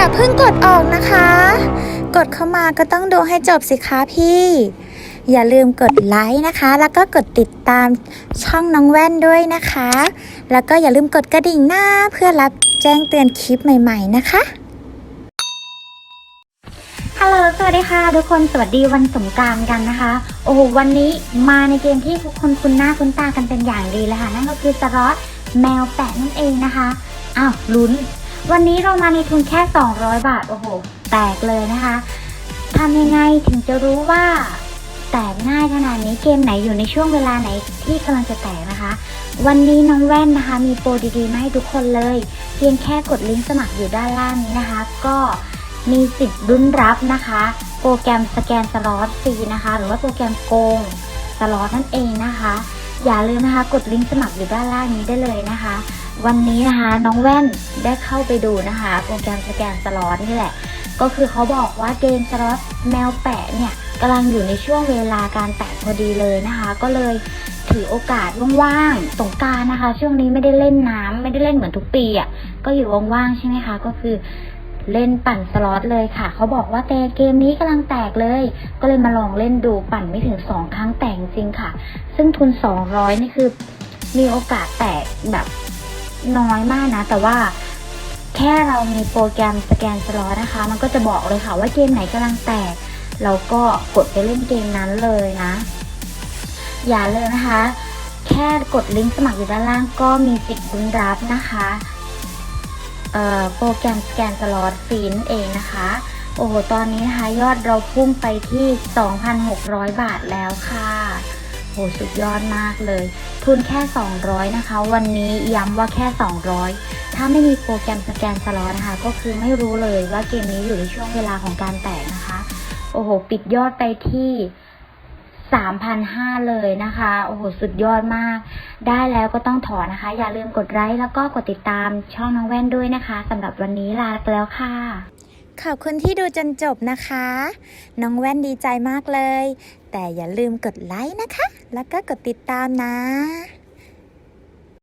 อย่าเพิ่งกดออกนะคะ กดเข้ามาก็ต้องดูให้จบสิคะพี่ อย่าลืมกดไลค์นะคะ แล้วก็กดติดตามช่องน้องแว่นด้วยนะคะ แล้วก็อย่าลืมกดกระดิ่งหน้าเพื่อรับแจ้งเตือนคลิปใหม่ ๆ นะคะฮัลโหล สวัสดีค่ะ ทุกคน สวัสดีวันสงกรารกันนะคะ โอ้โห วันนี้มาในเกมที่ทุกคนคุ้นหน้าคุ้นตากันเป็นอย่างดีเลยค่ะ นั่นก็คือสล็อตแมวแปะนั่นเองนะคะ อ้าวลุ้น วันนี้เรามาในทุนแค่ 200 บาท โอ้โห แตกเลยนะคะทำยังไงถึงจะรู้ว่า แตกง่ายขนาดนี้เกมไหนอยู่ในช่วงเวลาไหนที่กำลังจะแตกนะคะ วันนี้น้องแว่นนะคะ มีโปรดีๆมาให้ทุกคนเลย เพียงแค่กดลิงก์สมัครอยู่ด้านล่างนี้นะคะ ก็มีสิทธิ์ลุ้นรับนะคะ โปรแกรมสแกนสล็อตฟรีนะคะ หรือว่าโปรแกรมโกงสล็อตนั่นเองนะคะ อย่าลืมนะคะกดลิงก์สมัครอยู่ด้านล่างนี้ได้เลยนะคะ วันนี้นะคะน้องแว่นได้เข้าไปดูนะคะ โปรแกรมสแกนสล็อตนี่แหละ ก็คือเขาบอกว่าเกมสล็อตแมวแปะเนี่ยกำลังอยู่ในช่วงเวลาการแตะพอดีเลยนะคะ ก็เลยถือโอกาสว่างๆสงการนะคะ ช่วงนี้ไม่ได้เล่นน้ำไม่ได้เล่นเหมือนทุกปีอะ่ะก็อยู่ว่างๆใช่ไหมคะ ก็คือ เล่นปั่นสล็อตเลยค่ะ เขาบอกว่าแต่เกมนี้กำลังแตกเลย ก็เลยมาลองเล่นดูปั่นไม่ถึงสองครั้งแตกจริงค่ะ ซึ่งทุน 200 นี่คือมีโอกาสแตกแบบน้อยมากนะ แต่ว่าแค่เรามีโปรแกรมสแกนสล็อตนะคะ มันก็จะบอกเลยค่ะว่าเกมไหนกำลังแตก เราก็กดไปเล่นเกมนั้นเลยนะ อย่าเลยนะคะ แค่กดลิงก์สมัครอยู่ด้านล่างก็มีสิทธิ์ลุ้นรับนะคะ โปรแกรมสแกนสล็อตฟรีนั่นเองนะคะ โอ้โหตอนนี้นะคะยอดเราพุ่งไปที่ 2,600 บาทแล้วค่ะโหสุดยอดมากเลย ทุนแค่ 200 นะคะ วันนี้ย้ำว่าแค่ 200 ถ้าไม่มีโปรแกรมสแกนสล็อตนะคะ ก็คือไม่รู้เลยว่าเกมนี้อยู่ในช่วงเวลาของการแตกนะคะ โอ้โห ปิดยอดไปที่ 3,500 เลยนะคะ โอ้โห สุดยอดมาก ได้แล้วก็ต้องถอนนะคะ อย่าลืมกดไลค์แล้วก็กดติดตามช่องน้องแว่นด้วยนะคะสำหรับวันนี้ลาไปแล้วค่ะ ขอบคุณที่ดูจนจบนะคะ น้องแว่นดีใจมากเลย แต่อย่าลืมกดไลค์นะคะ แล้วก็กดติดตามนะ